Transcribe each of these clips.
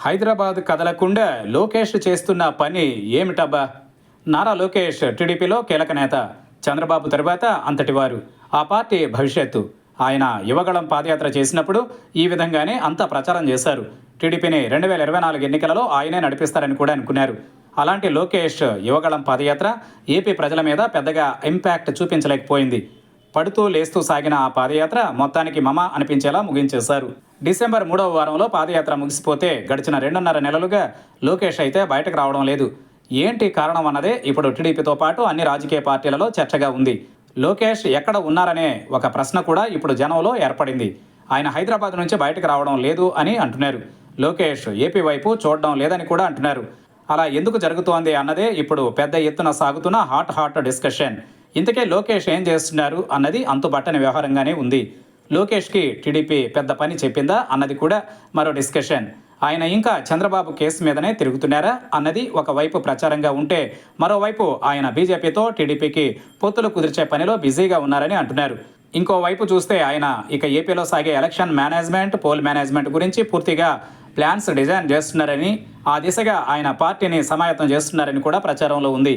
హైదరాబాద్ కదలకుండా లోకేష్ చేస్తున్న పని ఏమిటబ్బా? నారా లోకేష్ టీడీపీలో కీలక నేత. చంద్రబాబు తర్వాత అంతటివారు ఆ పార్టీ భవిష్యత్తు. ఆయన యువగళం పాదయాత్ర చేసినప్పుడు ఈ విధంగానే అంతా ప్రచారం చేశారు. టీడీపీని రెండు వేల ఇరవై నాలుగు ఎన్నికలలో ఆయనే నడిపిస్తారని కూడా అనుకున్నారు. అలాంటి లోకేష్ యువగళం పాదయాత్ర ఏపీ ప్రజల మీద పెద్దగా ఇంపాక్ట్ చూపించలేకపోయింది. పడుతూ లేస్తూ సాగిన ఆ పాదయాత్ర మొత్తానికి మమ అనిపించేలా ముగించేశారు. డిసెంబర్ మూడవ వారంలో పాదయాత్ర ముగిసిపోతే గడిచిన రెండున్నర నెలలుగా లోకేష్ అయితే బయటకు రావడం లేదు. ఏంటి కారణం అన్నదే ఇప్పుడు టీడీపీతో పాటు అన్ని రాజకీయ పార్టీలలో చర్చగా ఉంది. లోకేష్ ఎక్కడ ఉన్నారనే ఒక ప్రశ్న కూడా ఇప్పుడు జనంలో ఏర్పడింది. ఆయన హైదరాబాద్ నుంచి బయటకు రావడం లేదు అని అంటున్నారు. లోకేష్ ఏపీ వైపు చూడడం లేదని కూడా అంటున్నారు. అలా ఎందుకు జరుగుతోంది అన్నదే ఇప్పుడు పెద్ద ఎత్తున సాగుతున్న హాట్ హాట్ డిస్కషన్. ఇంతకే లోకేష్ ఏం చేస్తున్నారు అన్నది అంతుబట్టని వ్యవహారంగానే ఉంది. లోకేష్కి టీడీపీ పెద్ద పని చెప్పిందా అన్నది కూడా మరో డిస్కషన్. ఆయన ఇంకా చంద్రబాబు కేసు మీదనే తిరుగుతున్నారా అన్నది ఒకవైపు ప్రచారంగా ఉంటే మరోవైపు ఆయన బీజేపీతో టీడీపీకి పొత్తులు కుదిర్చే పనిలో బిజీగా ఉన్నారని అంటున్నారు. ఇంకోవైపు చూస్తే ఆయన ఇక ఏపీలో సాగే ఎలక్షన్ మేనేజ్మెంట్ పోల్ మేనేజ్మెంట్ గురించి పూర్తిగా ప్లాన్స్ డిజైన్ చేస్తున్నారని ఆ దిశగా ఆయన పార్టీని సమాయత్తం చేస్తున్నారని కూడా ప్రచారంలో ఉంది.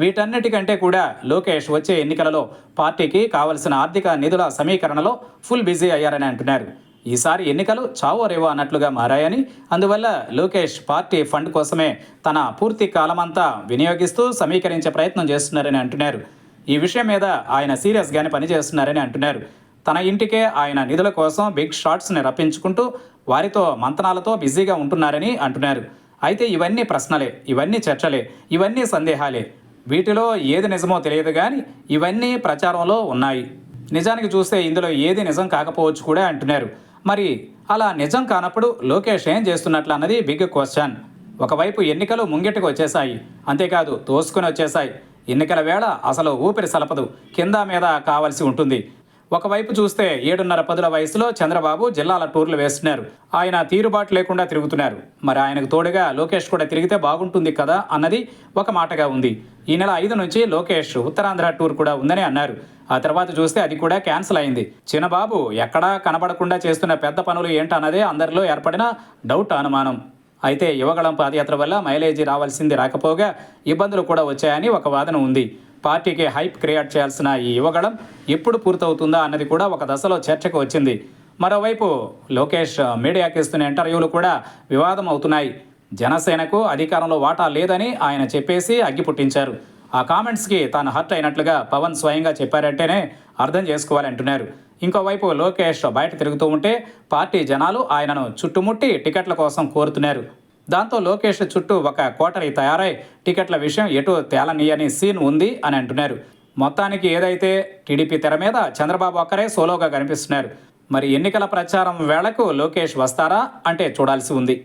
వీటన్నిటికంటే కూడా లోకేష్ వచ్చే ఎన్నికలలో పార్టీకి కావలసిన ఆర్థిక నిధుల సమీకరణలో ఫుల్ బిజీ అయ్యారని అంటున్నారు. ఈసారి ఎన్నికలు చావో రేవో అన్నట్లుగా మారాయని అందువల్ల లోకేష్ పార్టీ ఫండ్ కోసమే తన పూర్తి కాలమంతా వినియోగిస్తూ సమీకరించే ప్రయత్నం చేస్తున్నారని అంటున్నారు. ఈ విషయం మీద ఆయన సీరియస్గానే పనిచేస్తున్నారని అంటున్నారు. తన ఇంటికే ఆయన నిధుల కోసం బిగ్ షాట్స్ని రప్పించుకుంటూ వారితో మంతనాలతో బిజీగా ఉంటున్నారని అంటున్నారు. అయితే ఇవన్నీ ప్రశ్నలే ఇవన్నీ చర్చలే ఇవన్నీ సందేహాలే. వీటిలో ఏది నిజమో తెలియదు కానీ ఇవన్నీ ప్రచారంలో ఉన్నాయి. నిజానికి చూస్తే ఇందులో ఏది నిజం కాకపోవచ్చు కూడా అంటున్నారు. మరి అలా నిజం కానప్పుడు లోకేష్ ఏం చేస్తున్నట్లు అన్నది బిగ్ క్వశ్చన్. ఒకవైపు ఎన్నికలు ముంగిటికి వచ్చేసాయి అంతేకాదు తోసుకుని వచ్చేసాయి ఎన్నికల వేళ అసలు ఊపిరి సలపదు. కింద మీద కావలసి ఉంటుంది. ఒకవైపు చూస్తే ఏడున్నర పదుల వయసులో చంద్రబాబు జిల్లాల టూర్లు వేస్తున్నారు. ఆయన తీరుబాటు లేకుండా తిరుగుతున్నారు. మరి ఆయనకు తోడుగా లోకేష్ కూడా తిరిగితే బాగుంటుంది కదా అన్నది ఒక మాటగా ఉంది. ఈ నెల ఐదు నుంచి లోకేష్ ఉత్తరాంధ్ర టూర్ కూడా ఉందని అన్నారు. ఆ తర్వాత చూస్తే అది కూడా క్యాన్సిల్ అయింది. చిన్నబాబు ఎక్కడా కనబడకుండా చేస్తున్న పెద్ద పనులు ఏంటన్నదే అందరిలో ఏర్పడిన డౌట్ అనుమానం. అయితే యువగళం పాదయాత్ర వల్ల మైలేజీ రావాల్సింది రాకపోగా ఇబ్బందులు కూడా వచ్చాయని ఒక వాదన ఉంది. పార్టీకి హైప్ క్రియేట్ చేయాల్సిన ఈ యువగళం ఎప్పుడు పూర్తవుతుందా అన్నది కూడా ఒక దశలో చర్చకు వచ్చింది. మరోవైపు లోకేష్ మీడియాకి ఇస్తున్న ఇంటర్వ్యూలు కూడా వివాదం అవుతున్నాయి. జనసేనకు అధికారంలో వాటా లేదని ఆయన చెప్పేసి అగ్గి పుట్టించారు ఆ కామెంట్స్కి తాను హర్ట్ అయినట్లుగా పవన్ స్వయంగా చెప్పారంటేనే అర్థం చేసుకోవాలంటున్నారు ఇంకోవైపు లోకేష్ బయట తిరుగుతూ ఉంటే పార్టీ జనాలు ఆయనను చుట్టుముట్టి టికెట్ల కోసం కోరుతున్నారు. దాంతో లోకేష్ చుట్టూ ఒక కోటరీ తయారై టికెట్ల విషయం ఎటు తేలనీయని సీన్ ఉంది అని అంటున్నారు. మొత్తానికి ఏదైతే టీడీపీ తెర మీద చంద్రబాబు ఒక్కరే సోలోగా కనిపిస్తున్నారు. మరి ఎన్నికల ప్రచారం వేళకు లోకేష్ వస్తారా అంటే చూడాల్సి ఉంది.